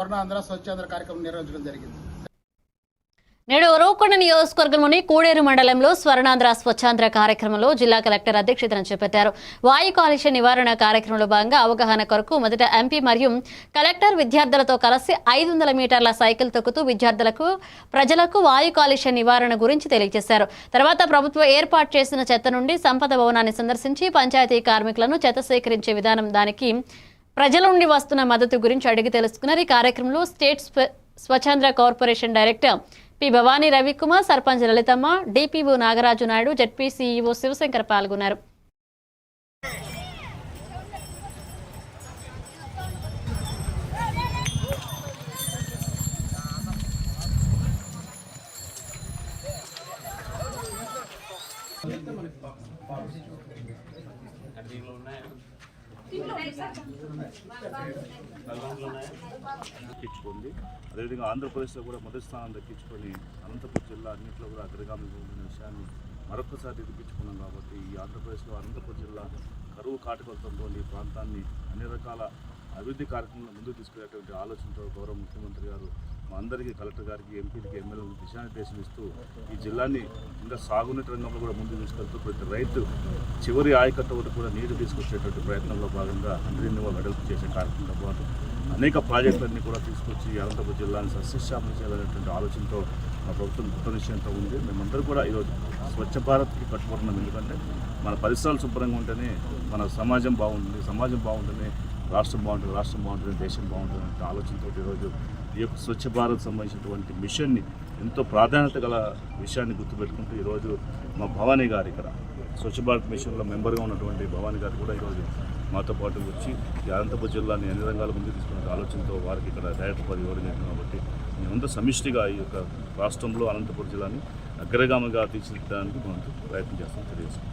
స్వర్ణాంధ్ర స్వచ్ఛాంధ్ర కార్యక్రమం నిర్వహించడం జరిగింది. నేడు ఉరవకొండ నియోజకవర్గంలోని కూడేరు మండలంలో స్వర్ణాంధ్ర స్వచ్ఛాంధ్ర కార్యక్రమంలో జిల్లా కలెక్టర్ అధ్యక్షతను చేపట్టారు. వాయు కాలుష్య నివారణ కార్యక్రమంలో భాగంగా అవగాహన కొరకు మొదట ఎంపీ మరియు కలెక్టర్ విద్యార్థులతో కలిసి ఐదు వందల మీటర్ల సైకిల్ తొక్కుతూ విద్యార్థులకు ప్రజలకు వాయు కాలుష్య నివారణ గురించి తెలియజేశారు. తర్వాత ప్రభుత్వం ఏర్పాటు చేసిన చెత్త నుండి సంపద భవనాన్ని సందర్శించి పంచాయతీ కార్మికులను చెత్త సేకరించే విధానం దానికి ప్రజల నుండి వస్తున్న మద్దతు గురించి అడిగి తెలుసుకున్నారు. ఈ కార్యక్రమంలో స్టేట్ స్వ- స్వచ్ఛంద్ర corporation director P Bhavani Ravikumar sarpanch Lalithamma DPO Nagaraju Naidu ZP CEO Shivashankar పాల్గొన్నారు. దక్కించుకుంది అదేవిధంగా ఆంధ్రప్రదేశ్లో కూడా మొదటి స్థానం దక్కించుకొని అనంతపురం జిల్లా అన్నింటిలో కూడా అగ్రగామిగా విషయాన్ని మరొకసారి నిరూపించుకున్నాం కాబట్టి ఈ ఆంధ్రప్రదేశ్లో అనంతపురం జిల్లా కరువు కాటకొలతో ఈ ప్రాంతాన్ని అన్ని రకాల అభివృద్ధి కార్యక్రమాలు ముందుకు తీసుకునేటువంటి ఆలోచనతో గౌరవ ముఖ్యమంత్రి గారు అందరికీ కలెక్టర్ గారికి ఎంపీలకి ఎమ్మెల్యేలకు దిశానిర్దేశం ఇస్తూ ఈ జిల్లాని ఇంకా సాగునీటి రంగంలో కూడా ముందుకు తీసుకెళ్తూ ప్రతి రైతు చివరి ఆయకట్ట వరకు కూడా నీరు తీసుకొచ్చేటువంటి ప్రయత్నంలో భాగంగా అందరినీ వెడల్పు చేసే కార్యక్రమంతో పాటు అనేక ప్రాజెక్టులన్నీ కూడా తీసుకొచ్చి అనంతపురం జిల్లాని సస్యశ్యామం చేయాలనేటువంటి ఆలోచనతో మా ప్రభుత్వం కృత నిశ్చయంతో ఉంది. మేమందరూ కూడా ఈరోజు స్వచ్ఛ భారత్కి కట్టుబడున్నాం. ఎందుకంటే మన పరిసరాలు శుభ్రంగా ఉంటేనే మన సమాజం బాగుంటుంది సమాజం బాగుంటేనే రాష్ట్రం బాగుంటుంది రాష్ట్రం బాగుంటుంది దేశం బాగుంటుంది అనే ఆలోచనతో ఈరోజు ఈ యొక్క స్వచ్ఛ భారత్ సంబంధించినటువంటి మిషన్ని ఎంతో ప్రాధాన్యత గల విషయాన్ని గుర్తుపెట్టుకుంటూ ఈరోజు మా భవానీ గారు ఇక్కడ స్వచ్ఛ భారత్ మిషన్లో మెంబర్గా ఉన్నటువంటి భవానీ గారు కూడా ఈరోజు మాతో పాటు వచ్చి అనంతపురం జిల్లాని అన్ని రంగాల ముందు తీసుకునే ఆలోచనతో వారికి ఇక్కడ డైరెక్టర్ పది ఇవ్వడం జరిగింది కాబట్టి మేమంతా సమిష్టిగా ఈ యొక్క రాష్ట్రంలో అనంతపురం జిల్లాని అగ్రగామిగా తీర్చిదిద్దడానికి మనం ప్రయత్నం చేస్తాం. తెలియజేస్తాం.